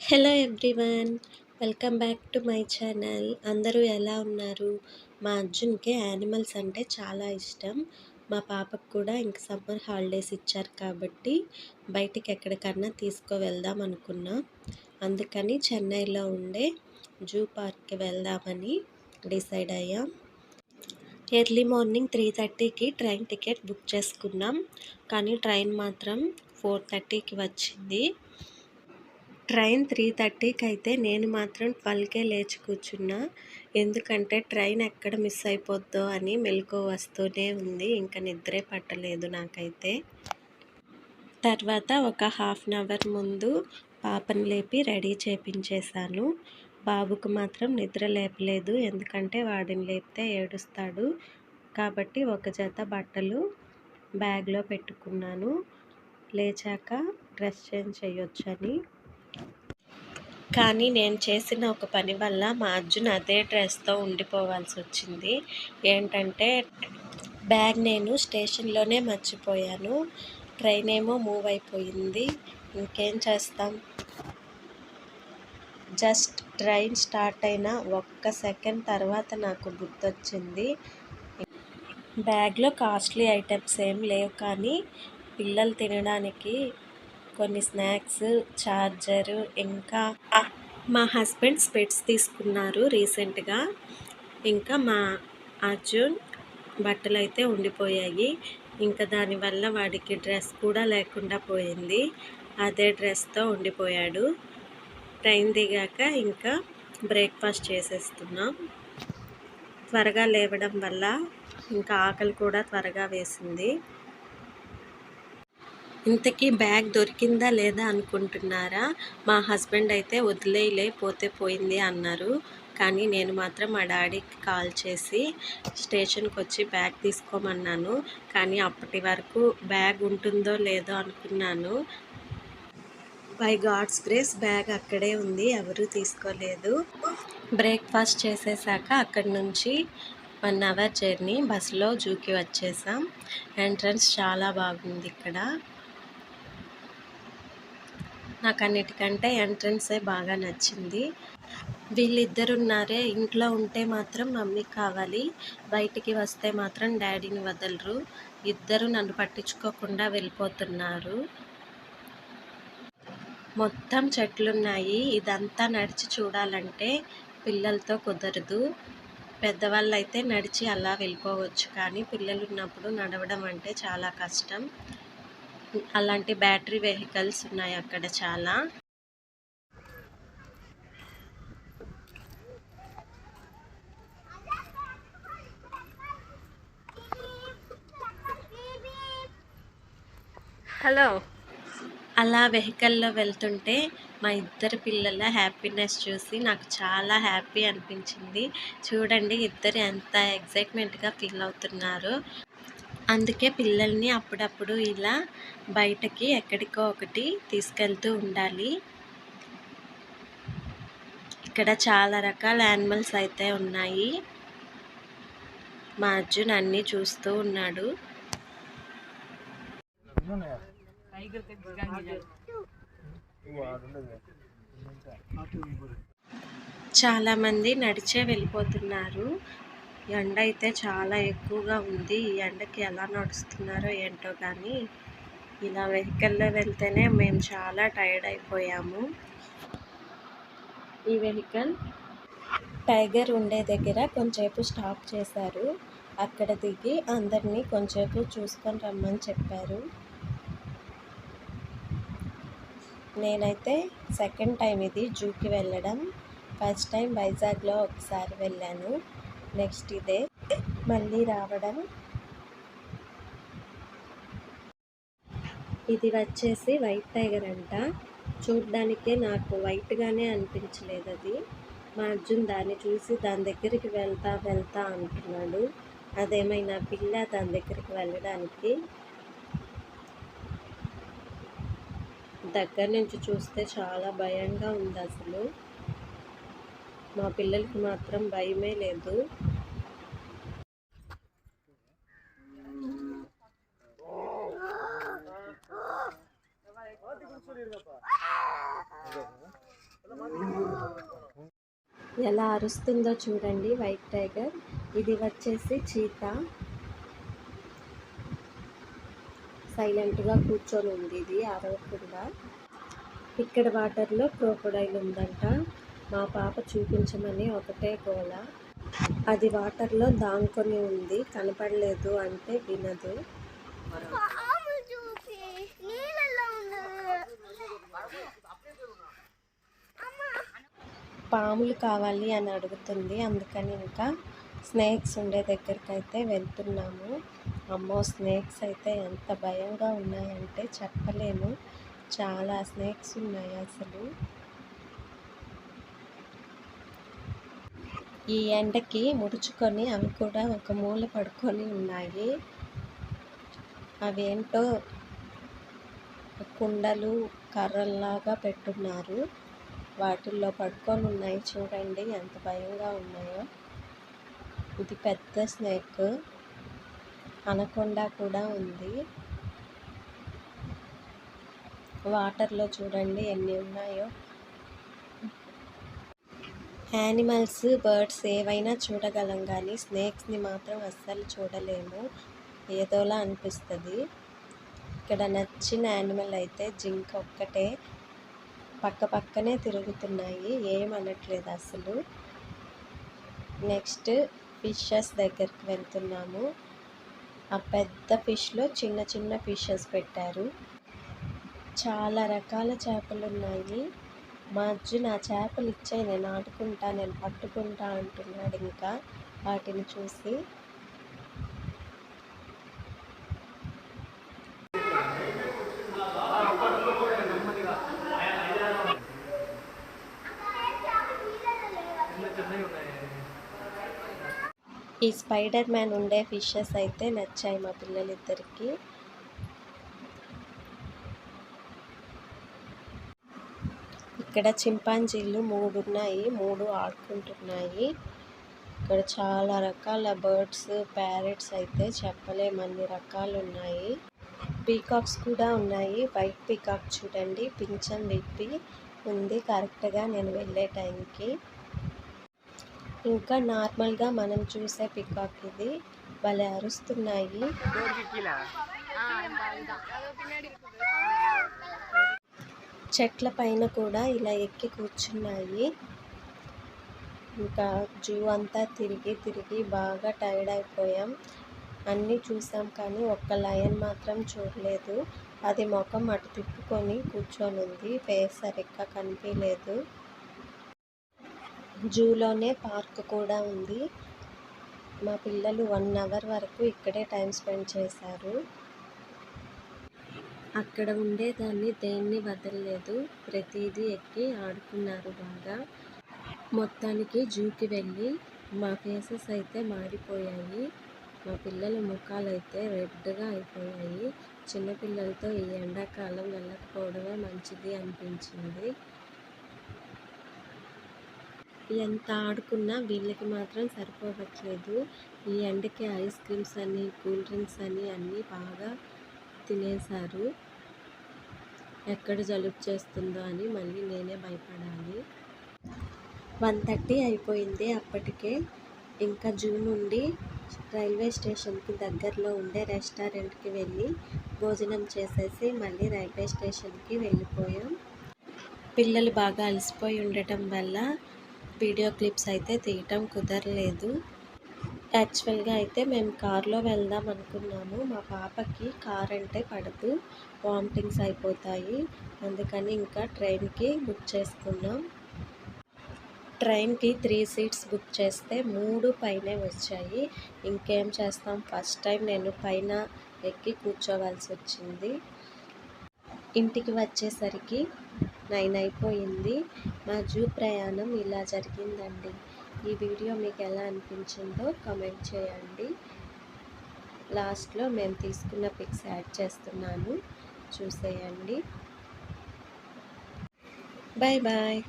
Hello everyone welcome back to my channel. అందరూ ఎలా ఉన్నారు? మా అర్జున్కి యానిమల్స్ అంటే చాలా ఇష్టం. మా పాపకు కూడా ఇంక సమ్మర్ హాలిడేస్ ఇచ్చారు కాబట్టి బయటికి ఎక్కడికన్నా తీసుకువెళ్దాం అనుకున్నా. అందుకని చెన్నైలో ఉండే జూ పార్క్కి వెళ్దామని డిసైడ్ అయ్యాం. ఎర్లీ మార్నింగ్ త్రీ థర్టీకి ట్రైన్ టికెట్ బుక్ చేసుకున్నాం. కానీ ట్రైన్ మాత్రం ఫోర్ థర్టీకి వచ్చింది. ట్రైన్ త్రీ థర్టీకి అయితే నేను మాత్రం ట్వెల్వ్కే లేచి కూర్చున్నా. ఎందుకంటే ట్రైన్ ఎక్కడ మిస్ అయిపోద్దో అని మెలకు వస్తూనే ఉంది. ఇంకా నిద్రే పట్టలేదు నాకైతే. తర్వాత ఒక హాఫ్ అన్ అవర్ ముందు పాపను లేపి రెడీ చేపించేశాను. బాబుకు మాత్రం నిద్ర లేపలేదు. ఎందుకంటే వాడిని లేపితే ఏడుస్తాడు. కాబట్టి ఒక జత బట్టలు బ్యాగ్లో పెట్టుకున్నాను. లేచాక డ్రెస్ చేంజ్ చేయొచ్చని కానీ నేను చేసిన ఒక పని వల్ల మా అర్జున్ అదే డ్రెస్తో ఉండిపోవాల్సి వచ్చింది ఏంటంటే బ్యాగ్ నేను స్టేషన్లోనే మర్చిపోయాను. ట్రైన్ ఏమో మూవ్ అయిపోయింది ఇంకేం చేస్తాం? జస్ట్ ట్రైన్ స్టార్ట్ అయిన ఒక్క సెకండ్ తర్వాత నాకు గుర్తొచ్చింది. బ్యాగ్లో కాస్ట్లీ ఐటమ్స్ ఏం లేవు కానీ పిల్లలు తినడానికి కొన్ని స్నాక్స్ చార్జరు ఇంకా మా హస్బెండ్ స్పెట్స్ తీసుకున్నారు రీసెంట్గా. ఇంకా మా అర్జున్ బట్టలు అయితే ఉండిపోయాయి. ఇంకా దానివల్ల వాడికి డ్రెస్ కూడా లేకుండా పోయింది. అదే డ్రెస్తో ఉండిపోయాడు. ట్రైన్ దిగాక ఇంకా బ్రేక్ఫాస్ట్ చేసేస్తున్నాం. త్వరగా లేవడం వల్ల ఇంకా ఆకలి కూడా త్వరగా వేసింది. ఇంతకీ బ్యాగ్ దొరికిందా లేదా అనుకుంటున్నారా? మా హస్బెండ్ అయితే వదిలేయలే పోతే పోయింది అన్నారు. కానీ నేను మాత్రం మా డాడీకి కాల్ చేసి స్టేషన్కి వచ్చి బ్యాగ్ తీసుకోమన్నాను. కానీ అప్పటి వరకు బ్యాగ్ ఉంటుందో లేదో అనుకున్నాను. బై గాడ్స్ గ్రేస్ బ్యాగ్ అక్కడే ఉంది ఎవరు తీసుకోలేదు. బ్రేక్ఫాస్ట్ చేసేసాక అక్కడి నుంచి వన్ అవర్ జర్నీ బస్సులో జూకి వచ్చేసాం. ఎంట్రన్స్ చాలా బాగుంది ఇక్కడ. నాకు అన్నిటికంటే ఎంట్రన్సే బాగా నచ్చింది. వీళ్ళిద్దరున్నారే ఇంట్లో ఉంటే మాత్రం మమ్మీకి కావాలి బయటికి వస్తే మాత్రం డాడీని వదలరు ఇద్దరు నన్ను పట్టించుకోకుండా వెళ్ళిపోతున్నారు. మొత్తం చెట్లున్నాయి ఇదంతా నడిచి చూడాలంటే పిల్లలతో కుదరదు. పెద్దవాళ్ళు అయితే నడిచి అలా వెళ్ళిపోవచ్చు కానీ పిల్లలు ఉన్నప్పుడు నడవడం అంటే చాలా కష్టం. అలాంటి బ్యాటరీ వెహికల్స్ ఉన్నాయి అక్కడ చాలా. హలో. అలా వెహికల్లో వెళ్తుంటే మా ఇద్దరు పిల్లల హ్యాపీనెస్ చూసి నాకు చాలా హ్యాపీ అనిపించింది. చూడండి ఇద్దరు ఎంత ఎగ్జైట్మెంట్గా ఫీల్ అవుతున్నారు. అందుకే పిల్లల్ని అప్పుడప్పుడు ఇలా బయటకి ఎక్కడికో ఒకటి తీసుకెళ్తూ ఉండాలి. ఇక్కడ చాలా రకాల యానిమల్స్ అయితే ఉన్నాయి. మా అర్జున్ అన్నీ చూస్తూ ఉన్నాడు. చాలామంది నడిచే వెళ్ళిపోతున్నారు. ఎండ అయితే చాలా ఎక్కువగా ఉంది. ఈ ఎండకి ఎలా నడుస్తున్నారో ఏంటో కానీ ఇలా వెహికల్లో వెళ్తేనే మేము చాలా టైర్డ్ అయిపోయాము. ఈ వెహికల్ టైగర్ ఉండే దగ్గర కొంచెంసేపు స్టాప్ చేశారు. అక్కడ దిగి అందరినీ కొంచెంసేపు చూసుకొని రమ్మని చెప్పారు. నేనైతే సెకండ్ టైం ఇది జూకి వెళ్ళడం. ఫస్ట్ టైం వైజాగ్లో ఒకసారి వెళ్ళాను. నెక్స్ట్ ఇదే. మళ్ళీ రావడం. ఇది వచ్చేసి వైట్ టైగర్ అంట. చూడ్డానికే నాకు వైట్గానే అనిపించలేదు అది. మా అర్జున్ దాన్ని చూసి దాని దగ్గరికి వెళ్తా వెళ్తా అంటున్నాడు. అదేమైనా పిల్ల దాని దగ్గరికి వెళ్ళడానికి? దగ్గర నుంచి చూస్తే చాలా భయంగా ఉంది అసలు మా పిల్లలకి మాత్రం భయమే లేదు. ఎలా అరుస్తుందో చూడండి వైట్ టైగర్. ఇది వచ్చేసి చీత. సైలెంట్గా కూర్చొని ఉంది ఇది అరవకుండా. ఇక్కడ వాటర్లో క్రోకోడైల్ ఉందంట. మా పాప చూపించమని ఒకటే గోళ. అది వాటర్లో దాంకొని ఉంది కనపడలేదు అంటే వినదు. పాములు కావాలి అని అడుగుతుంది అందుకని ఇంకా స్నేక్స్ ఉండే దగ్గరికి అయితే వెళ్తున్నాము. అమ్మో స్నేక్స్ అయితే ఎంత భయంగా ఉన్నాయంటే చెప్పలేము. చాలా స్నేక్స్ ఉన్నాయి అసలు. ఈ ఎండకి ముడుచుకొని అవి కూడా ఒక మూల పడుకొని ఉన్నాయి. అవేంటో కుండలు కర్రల్లాగా పెట్టున్నారు. వాటిల్లో పడుకొని ఉన్నాయి. చూడండి ఎంత భయంగా ఉన్నాయో. ఇది పెద్ద స్నేక్. అనకొండ కూడా ఉంది. వాటర్లో చూడండి ఎన్ని ఉన్నాయో. యానిమల్స్ బర్డ్స్ ఏవైనా చూడగలం కానీ స్నేక్స్ని మాత్రం అస్సలు చూడలేము. ఏదోలా అనిపిస్తుంది. ఇక్కడ నచ్చిన యానిమల్ అయితే జింక్ ఒక్కటే. పక్క పక్కనే తిరుగుతున్నాయి. ఏమనట్లేదు అసలు. నెక్స్ట్ ఫిషెస్ దగ్గరికి వెళ్తున్నాము. ఆ పెద్ద ఫిష్లో చిన్న చిన్న ఫిషెస్ పెట్టారు. చాలా రకాల చేపలు ఉన్నాయి మా అర్జున్ ఆ చేపలు ఇచ్చాయి నేను ఆడుకుంటా నేను పట్టుకుంటా అంటున్నాడు ఇంకా వాటిని చూసి. ఈ స్పైడర్ మ్యాన్ ఉండే ఫిషెస్ అయితే నచ్చాయి మా పిల్లలిద్దరికీ. ఇక్కడ చింపాంజీలు మూడు ఉన్నాయి మూడు ఆడుకుంటున్నాయి. ఇక్కడ చాలా రకాల బర్డ్స్ ప్యారెట్స్ అయితే చెప్పలేమన్ని రకాలు ఉన్నాయి పీకాక్స్ కూడా ఉన్నాయి. వైట్ పీకాక్ చూడండి. పింఛం విప్పి ఉంది. కరెక్ట్గా నేను వెళ్ళే టైంకి. ఇంకా నార్మల్గా మనం చూసే పికాక్ ఇది. భలే అరుస్తున్నాయి. చెట్ల పైన కూడా ఇలా ఎక్కి కూర్చున్నాయి. ఇంకా జూ అంతా తిరిగి తిరిగి బాగా టైర్డ్ అయిపోయాం. అన్నీ చూసాం కానీ ఒక్క లయన్ మాత్రం చూడలేదు. అది ముఖం అటు తిప్పుకొని కూర్చొని ఉంది ఫేస్ సరిగ్గా కనిపించలేదు జూలోనే పార్క్ కూడా ఉంది. మా పిల్లలు వన్ అవర్ వరకు ఇక్కడే టైం స్పెండ్ చేశారు. అక్కడ ఉండేదాన్ని దేన్ని వదలలేదు. ప్రతిదీ ఎక్కి ఆడుకున్నారు బాగా. మొత్తానికి జూకి వెళ్ళి మా ఫేసెస్ అయితే మారిపోయాయి. మా పిల్లల ముఖాలు అయితే రెడ్గా అయిపోయాయి. చిన్నపిల్లలతో ఈ ఎండాకాలం వెళ్ళకపోవడమే మంచిది అనిపించింది. ఎంత ఆడుకున్నా వీళ్ళకి మాత్రం సరిపోవట్లేదు. ఈ ఎండకి ఐస్ క్రీమ్స్ అని కూల్ డ్రింక్స్ అని అన్నీ బాగా తినేశారు. ఎక్కడ జలుబు చేస్తుందో అని మళ్ళీ నేనే భయపడాలి. వన్ థర్టీ అయిపోయింది అప్పటికే. ఇంకా జూ నుండి రైల్వే స్టేషన్కి దగ్గరలో ఉండే రెస్టారెంట్కి వెళ్ళి భోజనం చేసేసి మళ్ళీ రైల్వే స్టేషన్కి వెళ్ళిపోయాం. పిల్లలు బాగా అలసిపోయి ఉండటం వల్ల వీడియో క్లిప్స్ అయితే తీయటం కుదరలేదు. యాక్చువల్గా అయితే మేము కార్లో వెళ్దాం అనుకున్నాము. మా పాపకి కార్ అంటే పడదు. వామిటింగ్స్ అయిపోతాయి. అందుకని ఇంకా ట్రైన్కి బుక్ చేసుకున్నాం. ట్రైన్కి త్రీ సీట్స్ బుక్ చేస్తే మూడు పైనే వచ్చాయి. ఇంకేం చేస్తాం? ఫస్ట్ టైం నేను పైన ఎక్కి కూర్చోవలసి వచ్చింది. ఇంటికి వచ్చేసరికి నైన్ అయిపోయింది. మా జూ ప్రయాణం ఇలా జరిగిందండి. ఈ వీడియో మీకు ఎలా అనిపించిందో కమెంట్ చేయండి. లాస్ట్లో మేము తీసుకున్న పిక్స్ యాడ్ చేస్తున్నాను. చూసేయండి. Bye bye